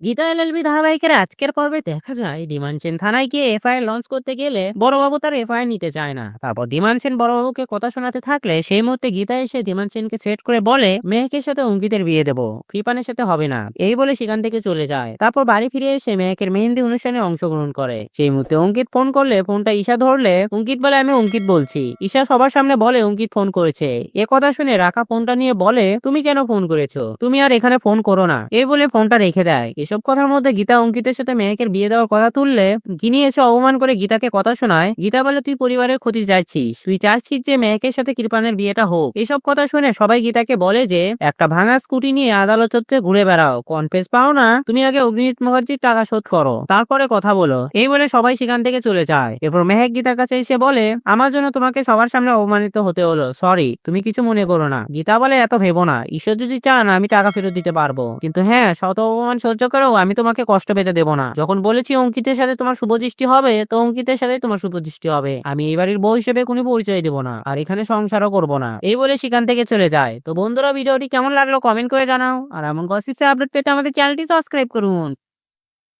Gita LLB ধারাবাহিকের আজকের পর্বে দেখা যায়, ডিমান সেন থানায় গিয়ে এফআইআর লঞ্চ করতে গেলে বড়বাবু তার এফআইআর নিতে চায় না। তারপর ডিমান সেন বড়বাবুকে কথা শোনাতে থাকলে সেই মুহূর্তে গীতা এসে ডিমান সেনকে সেট করে বলে মেহেকের সাথে অঙ্কিতের বিয়ে দেবো, কৃপানের সাথে হবে না। এই বলে সেখান থেকে চলে যায়। তারপর বাড়ি ফিরে এসে মেহেকের মেহেন্দি অনুষ্ঠানে অংশগ্রহণ করে। সেই মুহূর্তে অঙ্কিত ফোন করলে, ফোনটা ঈশা ধরলে, অঙ্কিত বলে, আমি অঙ্কিত বলছি। ঈশা সবার সামনে বলে, অঙ্কিত ফোন করেছে। এ কথা শুনে রাখা ফোনটা নিয়ে বলে, তুমি কেন ফোন করেছ? তুমি আর এখানে ফোন করো না। এই বলে ফোনটা রেখে দেয়। এসব কথার মধ্যে গীতা অঙ্কিতের সাথে মেহেকের বিয়ে দেওয়ার কথা তুললে গিনি এসে অপমান করে গীতাকে কথা শোনায়, গীতা বলে তুই পরিবারের ক্ষতি চাইছিস, তুই চাচ্ছিস যে মেহেকের সাথে কৃপানের বিয়েটা হোক। এসব কথা শুনে সবাই গীতাকে বলে যে, একটা ভাঙা স্কুটি নিয়ে আদালত চত্বরে ঘুরে বেড়াও, কনফেস পাও না, তুমি আগে অগ্নিজিৎ মুখার্জির টাকা শোধ করো, তারপরে কথা বলো। এই বলে সবাই সেখান থেকে চলে যায়। এরপর মেহেক গীতার কাছে এসে বলে, আমার জন্য তোমাকে সবার সামনে অপমানিত হতে হলো, সরি, তুমি কিছু মনে করো না। গীতা বলে, এত ভেবো না, ঈশ্বর যদি চান আমি টাকা ফেরত দিতে পারব। কিন্তু হ্যাঁ শত অপমান সহ্য করেও আমি তোমাকে কষ্ট পেতে দেবো না। যখন বলেছি অঙ্কিতের সাথে তোমার শুভদৃষ্টি হবে, তো অঙ্কিতের সাথে তোমার শুভদৃষ্টি হবে। আমি এই বাড়ির বউ হিসেবে কোনো পরিচয় দেবো না, আর এখানে সংসারও করব না। এই বলে সেখান থেকে চলে যায়। তো বন্ধুরা, ভিডিওটি কেমন লাগল কমেন্ট করে জানাও। আর এমন গসিপসে আপডেট পেতে আমাদের চ্যানেলটি সাবস্ক্রাইব করুন।